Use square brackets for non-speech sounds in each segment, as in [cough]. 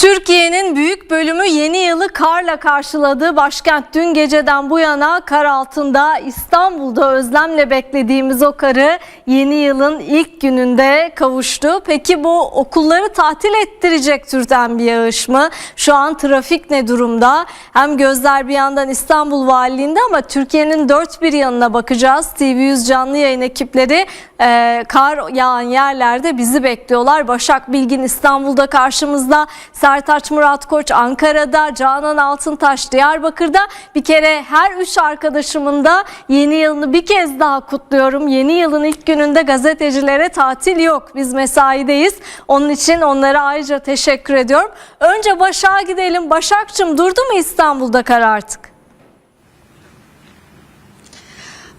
Türkiye'nin büyük bölümü yeni yılı karla karşıladı. Başkent dün geceden bu yana kar altında İstanbul'da özlemle beklediğimiz o karı yeni yılın ilk gününde kavuştu. Peki bu okulları tatil ettirecek türden bir yağış mı? Şu an trafik ne durumda? Hem gözler bir yandan İstanbul Valiliğinde ama Türkiye'nin dört bir yanına bakacağız. TV100 canlı yayın ekipleri e, kar yağan yerlerde bizi bekliyorlar. Başak Bilgin İstanbul'da karşımızda. Sertaç Murat Koç Ankara'da, Canan Altıntaş Diyarbakır'da. Bir kere her üç arkadaşımın da yeni yılını bir kez daha kutluyorum. Yeni yılın ilk gününde gazetecilere tatil yok. Biz mesaideyiz. Onun için onlara ayrıca teşekkür ediyorum. Önce Başak'a gidelim. Başak'cığım durdu mu İstanbul'da kar artık?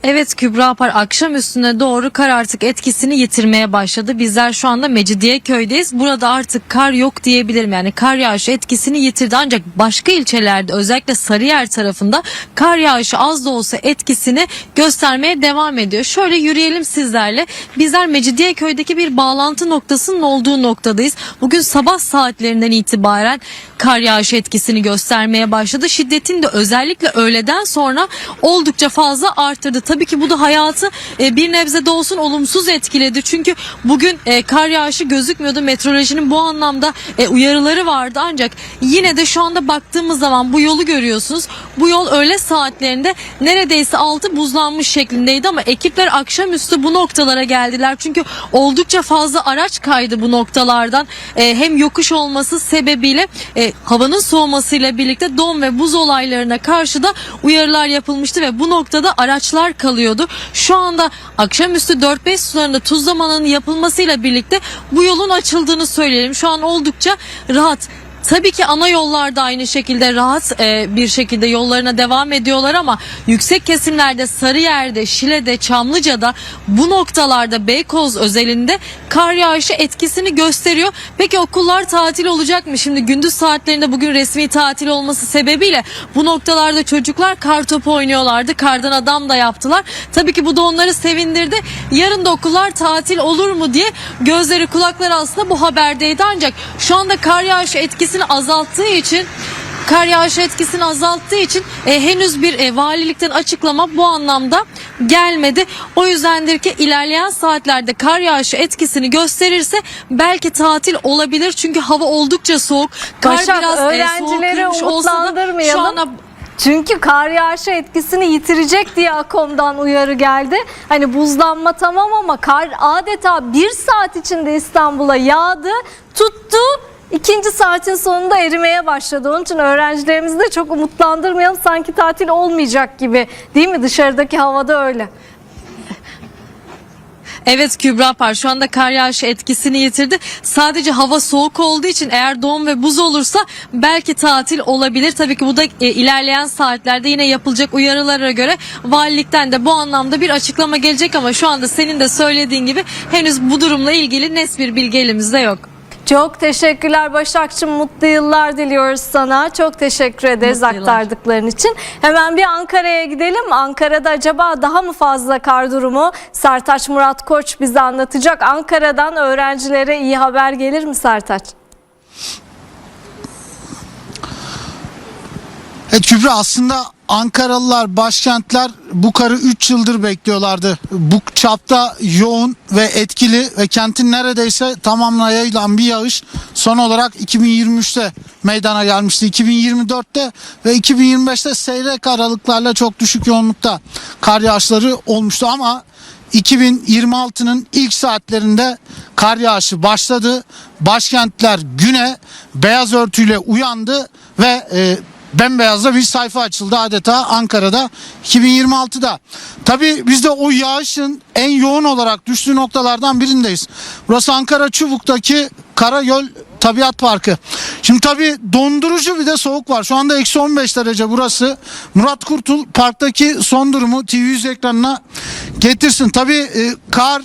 Evet Kübra Par akşam üstüne doğru kar artık etkisini yitirmeye başladı. Bizler şu anda Mecidiyeköy'deyiz. Burada artık kar yok diyebilirim. Yani kar yağışı etkisini yitirdi ancak başka ilçelerde özellikle Sarıyer tarafında kar yağışı az da olsa etkisini göstermeye devam ediyor. Şöyle yürüyelim sizlerle. Bizler Mecidiyeköy'deki bir bağlantı noktasının olduğu noktadayız. Bugün sabah saatlerinden itibaren kar yağışı etkisini göstermeye başladı. Şiddetin de özellikle öğleden sonra oldukça fazla arttırdı. Tabii ki bu da hayatı e, bir nebze de olsun olumsuz etkiledi. Çünkü bugün e, kar yağışı gözükmüyordu. Meteorolojinin bu anlamda e, uyarıları vardı. Ancak yine de şu anda baktığımız zaman bu yolu görüyorsunuz. Bu yol öğle saatlerinde neredeyse altı buzlanmış şeklindeydi ama ekipler akşamüstü bu noktalara geldiler. Çünkü oldukça fazla araç kaydı bu noktalardan. E, hem yokuş olması sebebiyle e, havanın soğumasıyla birlikte don ve buz olaylarına karşı da uyarılar yapılmıştı ve bu noktada araçlar kalıyordu. Şu anda akşamüstü 4-5 sularında tuzlamanın yapılmasıyla birlikte bu yolun açıldığını söyleyelim. Şu an oldukça rahat. Tabii ki ana yollarda aynı şekilde rahat e, bir şekilde yollarına devam ediyorlar ama yüksek kesimlerde Sarıyer'de, Şile'de, Çamlıca'da bu noktalarda Beykoz özelinde kar yağışı etkisini gösteriyor. Peki okullar tatil olacak mı? Şimdi gündüz saatlerinde bugün resmi tatil olması sebebiyle bu noktalarda çocuklar kar topu oynuyorlardı. Kardan adam da yaptılar. Tabii ki bu da onları sevindirdi. Yarın da okullar tatil olur mu diye gözleri kulakları aslında bu haberdeydi ancak şu anda kar yağışı etkisini azalttığı için kar yağışı etkisini azalttığı için e, henüz bir e, valilikten açıklama bu anlamda gelmedi. O yüzdendir ki ilerleyen saatlerde kar yağışı etkisini gösterirse belki tatil olabilir. Çünkü hava oldukça soğuk. Kar Başak, biraz e, öğrencileri soğuk olsa da şu anda Çünkü kar yağışı etkisini yitirecek diye AKOM'dan uyarı geldi. Hani buzlanma tamam ama kar adeta bir saat içinde İstanbul'a yağdı, tuttu. İkinci saatin sonunda erimeye başladı. Onun için öğrencilerimizi de çok umutlandırmayalım. Sanki tatil olmayacak gibi değil mi? Dışarıdaki havada öyle. Evet Kübra Par şu anda kar yağışı etkisini yitirdi. Sadece hava soğuk olduğu için eğer don ve buz olursa belki tatil olabilir. Tabii ki bu da e, ilerleyen saatlerde yine yapılacak uyarılara göre valilikten de bu anlamda bir açıklama gelecek ama şu anda senin de söylediğin gibi henüz bu durumla ilgili net bir bilgi elimizde yok. Çok teşekkürler Başakçım. Mutlu yıllar diliyoruz sana. Çok teşekkür ederiz Mutlu yıllar. aktardıkların için. Hemen bir Ankara'ya gidelim. Ankara'da acaba daha mı fazla kar durumu? Sertaç Murat Koç bize anlatacak. Ankara'dan öğrencilere iyi haber gelir mi Sertaç? Evet Kübra aslında Ankaralılar, başkentler bu karı 3 yıldır bekliyorlardı. Bu çapta yoğun ve etkili ve kentin neredeyse tamamına yayılan bir yağış son olarak 2023'te meydana gelmişti. 2024'te ve 2025'te seyrek aralıklarla çok düşük yoğunlukta kar yağışları olmuştu ama 2026'nın ilk saatlerinde kar yağışı başladı. Başkentler güne beyaz örtüyle uyandı ve e, bembeyazda bir sayfa açıldı adeta Ankara'da 2026'da. Tabii biz de o yağışın en yoğun olarak düştüğü noktalardan birindeyiz. Burası Ankara Çubuk'taki Karagöl Tabiat Parkı. Şimdi tabii dondurucu bir de soğuk var. Şu anda eksi 15 derece burası. Murat Kurtul parktaki son durumu TV100 ekranına getirsin. Tabii e, kar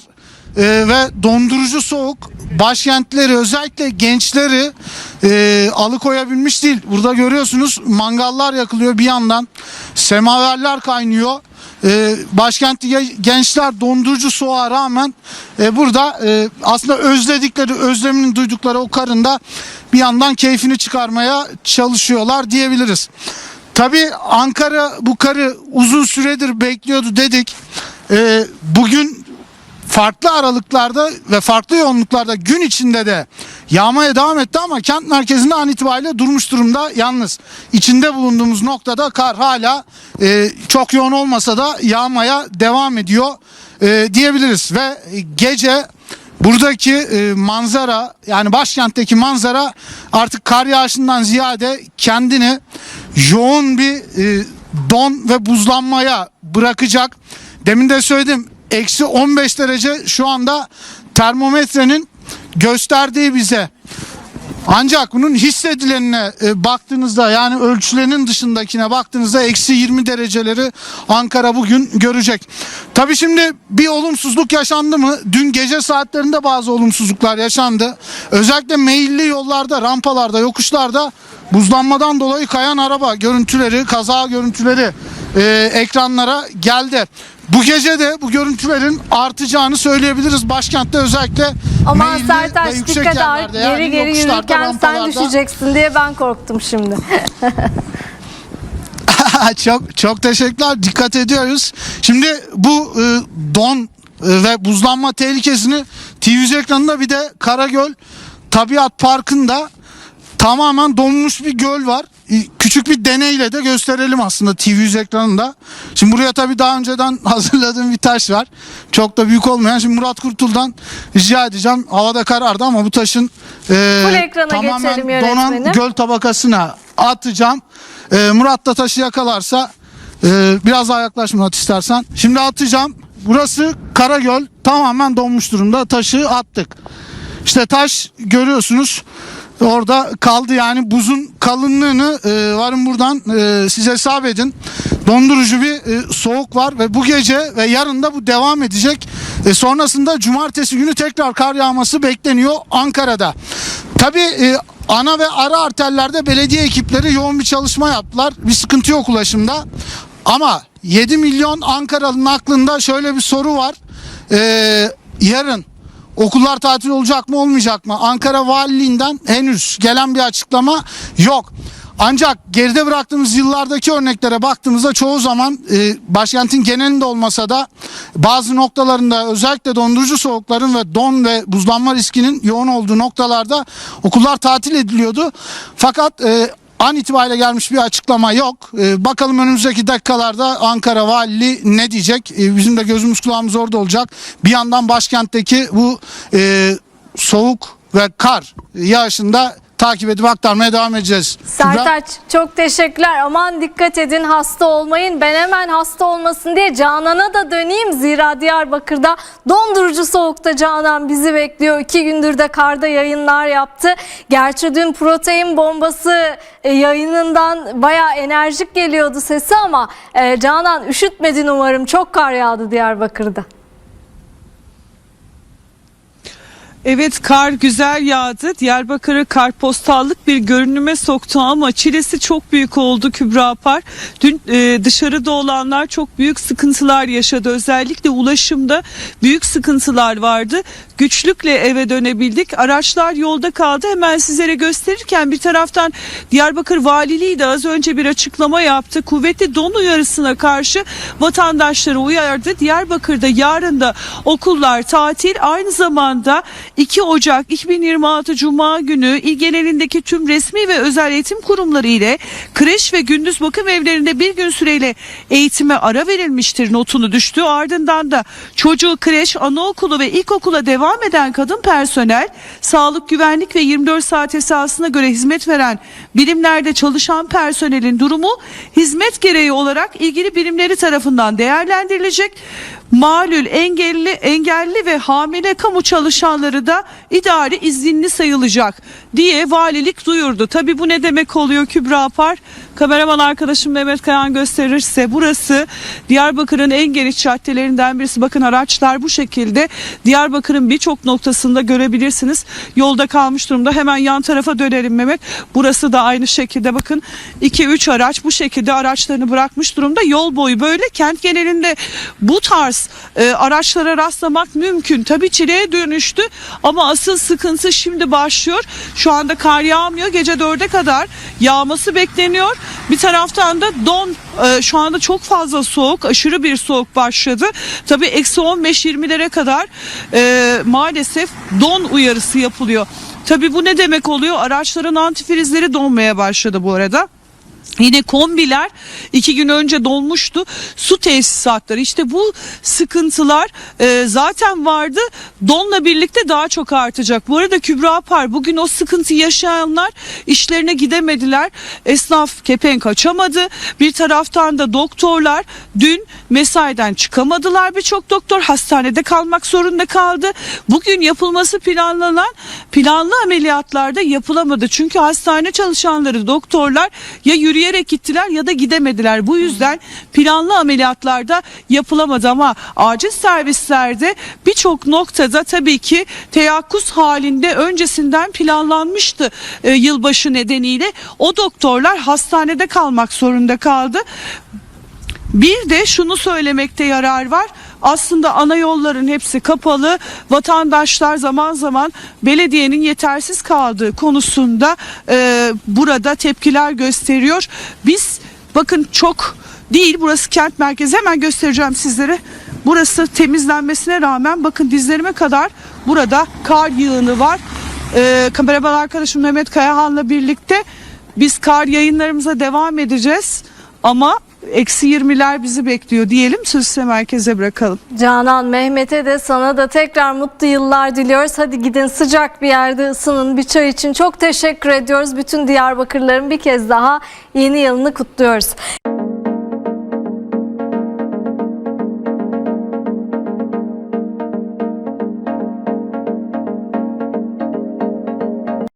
e, ve dondurucu soğuk başkentleri özellikle gençleri e, alıkoyabilmiş değil. Burada görüyorsunuz mangallar yakılıyor bir yandan semaverler kaynıyor e, başkentli ge- gençler dondurucu soğuğa rağmen e, burada e, aslında özledikleri, özlemini duydukları o karın da bir yandan keyfini çıkarmaya çalışıyorlar diyebiliriz. Tabii Ankara bu karı uzun süredir bekliyordu dedik. E, bugün farklı aralıklarda ve farklı yoğunluklarda gün içinde de yağmaya devam etti ama kent merkezinde an itibariyle durmuş durumda yalnız. içinde bulunduğumuz noktada kar hala e, çok yoğun olmasa da yağmaya devam ediyor e, diyebiliriz ve gece buradaki e, manzara yani başkentteki manzara artık kar yağışından ziyade kendini yoğun bir e, don ve buzlanmaya bırakacak. Demin de söyledim eksi 15 derece şu anda termometrenin gösterdiği bize. Ancak bunun hissedilenine e, baktığınızda yani ölçülenin dışındakine baktığınızda eksi 20 dereceleri Ankara bugün görecek. Tabi şimdi bir olumsuzluk yaşandı mı? Dün gece saatlerinde bazı olumsuzluklar yaşandı. Özellikle meyilli yollarda, rampalarda, yokuşlarda buzlanmadan dolayı kayan araba görüntüleri, kaza görüntüleri e, ekranlara geldi. Bu gece de bu görüntülerin artacağını söyleyebiliriz. Başkentte özellikle Aman meyilli Sertaç ve yüksek dikkat et yerlerde, yani geri geri yokuşlarda, yürürken sen rampalarda. düşeceksin diye ben korktum şimdi. [laughs] çok çok teşekkürler. Dikkat ediyoruz. Şimdi bu e, don e, ve buzlanma tehlikesini TV ekranında bir de Karagöl Tabiat Parkı'nda tamamen donmuş bir göl var. E, Küçük bir deneyle de gösterelim aslında TV ekranında. Şimdi buraya tabii daha önceden [laughs] hazırladığım bir taş var. Çok da büyük olmayan. Şimdi Murat Kurtul'dan rica edeceğim. Havada karardı ama bu taşın e, tamamen donan göl tabakasına atacağım. Ee, Murat da taşı yakalarsa e, biraz daha yaklaş Murat istersen. Şimdi atacağım. Burası Karagöl tamamen donmuş durumda. Taşı attık. İşte taş görüyorsunuz orada kaldı yani buzun kalınlığını e, varın buradan e, siz hesap edin. Dondurucu bir e, soğuk var ve bu gece ve yarın da bu devam edecek. E, sonrasında cumartesi günü tekrar kar yağması bekleniyor Ankara'da. Tabii e, ana ve ara arterlerde belediye ekipleri yoğun bir çalışma yaptılar. Bir sıkıntı yok ulaşımda. Ama 7 milyon Ankaralı'nın aklında şöyle bir soru var. E, yarın okullar tatil olacak mı olmayacak mı? Ankara Valiliğinden henüz gelen bir açıklama yok. Ancak geride bıraktığımız yıllardaki örneklere baktığımızda çoğu zaman e, başkentin genelinde olmasa da bazı noktalarında özellikle dondurucu soğukların ve don ve buzlanma riskinin yoğun olduğu noktalarda okullar tatil ediliyordu. Fakat e, an itibariyle gelmiş bir açıklama yok. E, bakalım önümüzdeki dakikalarda Ankara Valiliği ne diyecek? E, bizim de gözümüz kulağımız orada olacak. Bir yandan başkentteki bu e, soğuk ve kar yağışında takip edip aktarmaya devam edeceğiz. Sertaç çok teşekkürler. Aman dikkat edin hasta olmayın. Ben hemen hasta olmasın diye Canan'a da döneyim. Zira Diyarbakır'da dondurucu soğukta Canan bizi bekliyor. İki gündür de karda yayınlar yaptı. Gerçi dün protein bombası e, yayınından bayağı enerjik geliyordu sesi ama e, Canan üşütmedin umarım. Çok kar yağdı Diyarbakır'da. Evet kar güzel yağdı. Diyarbakır'ı karpostallık bir görünüme soktu ama çilesi çok büyük oldu Kübra Apar. Dün e, dışarıda olanlar çok büyük sıkıntılar yaşadı. Özellikle ulaşımda büyük sıkıntılar vardı. Güçlükle eve dönebildik. Araçlar yolda kaldı. Hemen sizlere gösterirken bir taraftan Diyarbakır Valiliği de az önce bir açıklama yaptı. Kuvvetli don uyarısına karşı vatandaşları uyardı. Diyarbakır'da yarın da okullar tatil. Aynı zamanda 2 Ocak 2026 Cuma günü il genelindeki tüm resmi ve özel eğitim kurumları ile kreş ve gündüz bakım evlerinde bir gün süreyle eğitime ara verilmiştir notunu düştü. Ardından da çocuğu kreş, anaokulu ve ilkokula devam eden kadın personel, sağlık, güvenlik ve 24 saat esasına göre hizmet veren birimlerde çalışan personelin durumu hizmet gereği olarak ilgili birimleri tarafından değerlendirilecek. malul, engelli, engelli ve hamile kamu çalışanları da idari izinli sayılacak diye valilik duyurdu. Tabi bu ne demek oluyor Kübra Apar? Kameraman arkadaşım Mehmet Kayan gösterirse burası Diyarbakır'ın en geniş caddelerinden birisi. Bakın araçlar bu şekilde Diyarbakır'ın birçok noktasında görebilirsiniz. Yolda kalmış durumda. Hemen yan tarafa dönelim Mehmet. Burası da aynı şekilde bakın 2-3 araç bu şekilde araçlarını bırakmış durumda. Yol boyu böyle kent genelinde bu tarz e, araçlara rastlamak mümkün. Tabii çileye dönüştü ama asıl sıkıntı şimdi başlıyor. Şu anda kar yağmıyor. Gece 4'e kadar yağması bekleniyor. Bir taraftan da don e, şu anda çok fazla soğuk, aşırı bir soğuk başladı. Tabii eksi 15-20'lere kadar e, maalesef don uyarısı yapılıyor. Tabii bu ne demek oluyor? Araçların antifrizleri donmaya başladı bu arada. Yine kombiler iki gün önce dolmuştu. Su tesisatları işte bu sıkıntılar e, zaten vardı. Donla birlikte daha çok artacak. Bu arada Kübra Par bugün o sıkıntı yaşayanlar işlerine gidemediler. Esnaf kepenk açamadı. Bir taraftan da doktorlar dün mesaiden çıkamadılar. Birçok doktor hastanede kalmak zorunda kaldı. Bugün yapılması planlanan planlı ameliyatlarda yapılamadı. Çünkü hastane çalışanları doktorlar ya yürüyerek gittiler ya da gidemediler. Bu yüzden planlı ameliyatlarda yapılamadı ama acil servislerde birçok noktada tabii ki teyakkuz halinde öncesinden planlanmıştı e, yılbaşı nedeniyle. O doktorlar hastanede kalmak zorunda kaldı. Bir de şunu söylemekte yarar var. Aslında ana yolların hepsi kapalı. Vatandaşlar zaman zaman belediyenin yetersiz kaldığı konusunda e, burada tepkiler gösteriyor. Biz bakın çok değil burası kent merkezi hemen göstereceğim sizlere. Burası temizlenmesine rağmen bakın dizlerime kadar burada kar yığını var. E, kameraman arkadaşım Mehmet Kayahan'la birlikte biz kar yayınlarımıza devam edeceğiz. Ama eksi 20'ler bizi bekliyor diyelim sözü size merkeze bırakalım. Canan, Mehmet'e de sana da tekrar mutlu yıllar diliyoruz. Hadi gidin sıcak bir yerde ısının bir çay için. Çok teşekkür ediyoruz. Bütün Diyarbakırların bir kez daha yeni yılını kutluyoruz.